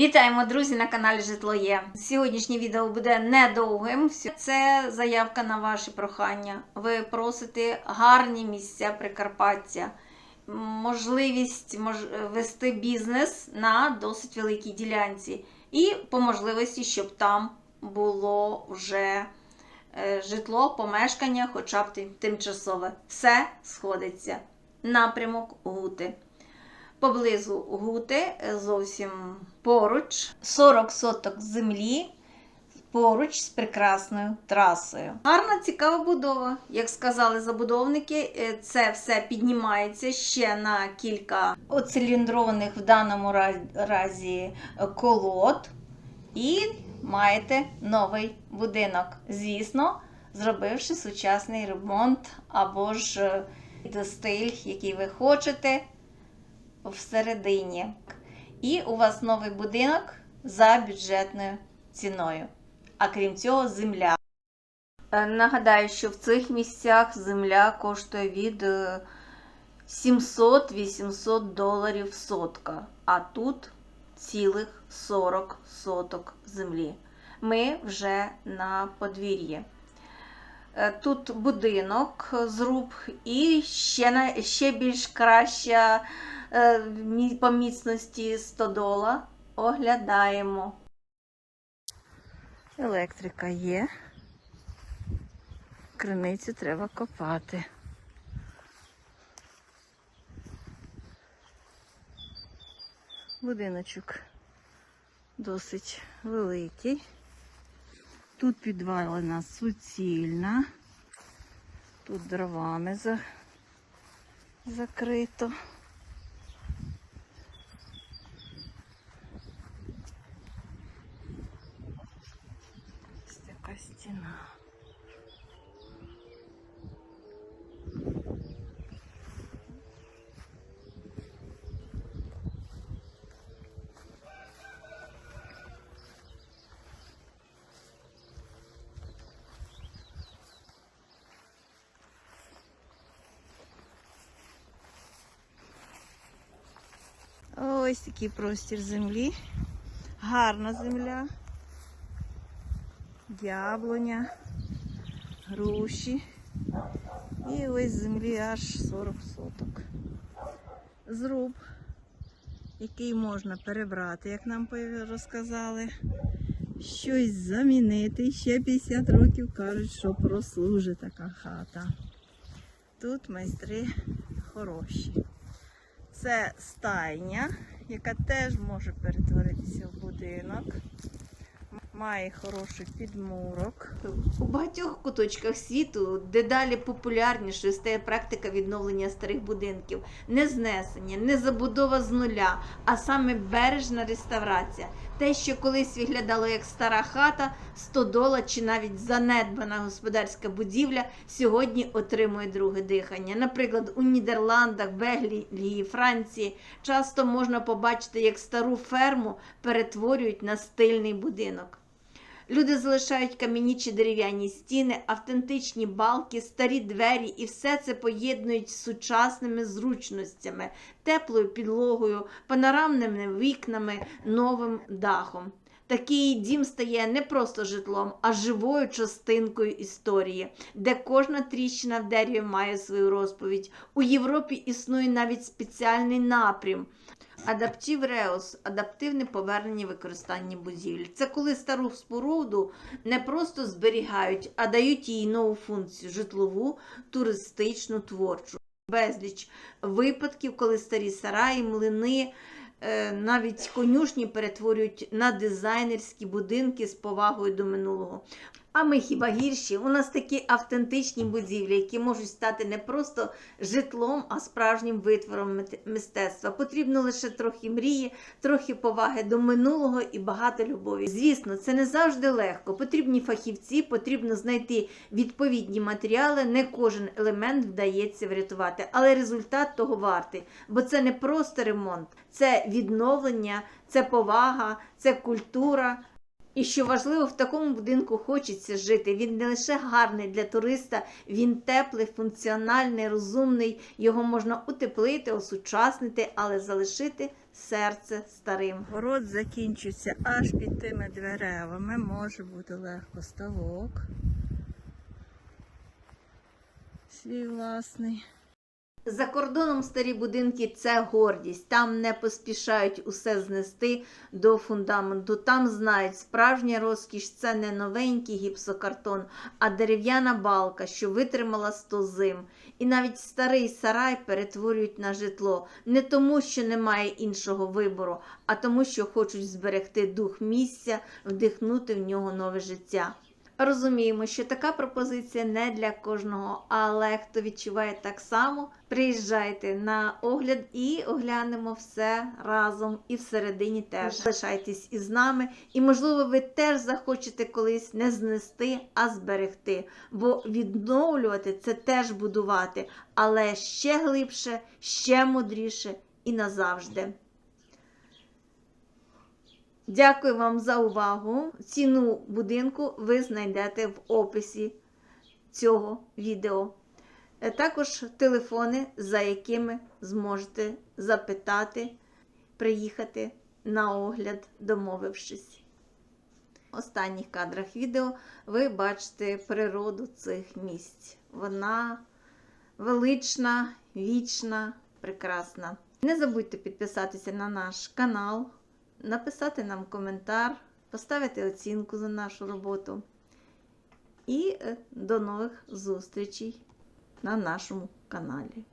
Вітаємо, друзі, на каналі Житло Є. Сьогоднішнє відео буде недовгим. Це заявка на ваші прохання. Ви просите гарні місця Прикарпаття, можливість вести бізнес на досить великій ділянці. І по можливості, щоб там було вже е, житло, помешкання, хоча б тимчасове. Все сходиться. Напрямок Гути поблизу Гути, е, зовсім поруч, 40 соток землі. Поруч з прекрасною трасою. Гарна, цікава будова. Як сказали забудовники, е, це все піднімається ще на кілька оциліндрованих в даному разі е, колод. І маєте новий будинок. Звісно, зробивши сучасний ремонт або ж стиль, який ви хочете всередині. І у вас новий будинок за бюджетною ціною. А крім цього, земля. Е, Нагадаю, що в цих місцях земля коштує від е, 700-800 доларів сотка, а тут цілих 40 соток землі. Ми вже на подвір'ї. Е, Тут будинок, зруб і ще, ще більш краща е, по міцності стодола. Оглядаємо. Електрика є. Криницю треба копати. Будиночок досить великий. Тут підвалена суцільна. Тут дровами за... закрито. Ось така стіна. Ось такий простір землі. Гарна земля. Яблуня, груші. І ось землі аж 40 соток. Зруб, який можна перебрати, як нам розказали. Щось замінити. Ще 50 років кажуть, що прослужить така хата. Тут майстри хороші. Це стайня, яка теж може перетворитися в будинок. Має хороший підмурок. У багатьох куточках світу дедалі популярнішою стає практика відновлення старих будинків. Не знесення, не забудова з нуля, а саме бережна реставрація. Те, що колись виглядало як стара хата, стодола чи навіть занедбана господарська будівля, сьогодні отримує друге дихання. Наприклад, у Нідерландах, Бельгії, Франції часто можна побачити, як стару ферму перетворюють на стильний будинок. Люди залишають кам'яні чи дерев'яні стіни, автентичні балки, старі двері і все це поєднують з сучасними зручностями, теплою підлогою, панорамними вікнами, новим дахом. Такий дім стає не просто житлом, а живою частинкою історії, де кожна тріщина в дереві має свою розповідь. У Європі існує навіть спеціальний напрям Адаптив реус адаптивне повернення використання будівель. Це коли стару споруду не просто зберігають, а дають їй нову функцію житлову, туристичну, творчу. Безліч випадків, коли старі сараї, млини, е, навіть конюшні перетворюють на дизайнерські будинки з повагою до минулого. А ми хіба гірші? У нас такі автентичні будівлі, які можуть стати не просто житлом, а справжнім витвором мистецтва. Потрібно лише трохи мрії, трохи поваги до минулого і багато любові. Звісно, це не завжди легко. Потрібні фахівці, потрібно знайти відповідні матеріали. Не кожен елемент вдається врятувати, але результат того вартий, бо це не просто ремонт, це відновлення, це повага, це культура. І що важливо, в такому будинку хочеться жити. Він не лише гарний для туриста, він теплий, функціональний, розумний. Його можна утеплити, осучаснити, але залишити серце старим. Город закінчується аж під тими деревами. Може бути легко ставок. Свій власний. За кордоном старі будинки це гордість. Там не поспішають усе знести до фундаменту. Там знають, справжня розкіш це не новенький гіпсокартон, а дерев'яна балка, що витримала сто зим. І навіть старий сарай перетворюють на житло не тому, що немає іншого вибору, а тому, що хочуть зберегти дух місця, вдихнути в нього нове життя. Розуміємо, що така пропозиція не для кожного, але хто відчуває так само, приїжджайте на огляд і оглянемо все разом і всередині теж. Залишайтесь із нами, і, можливо, ви теж захочете колись не знести, а зберегти. Бо відновлювати це теж будувати, але ще глибше, ще мудріше і назавжди. Дякую вам за увагу. Ціну будинку ви знайдете в описі цього відео. Е, Також телефони, за якими зможете запитати, приїхати на огляд, домовившись. В останніх кадрах відео ви бачите природу цих місць. Вона велична, вічна, прекрасна. Не забудьте підписатися на наш канал написати нам коментар, поставити оцінку за нашу роботу. І е, до нових зустрічей на нашому каналі.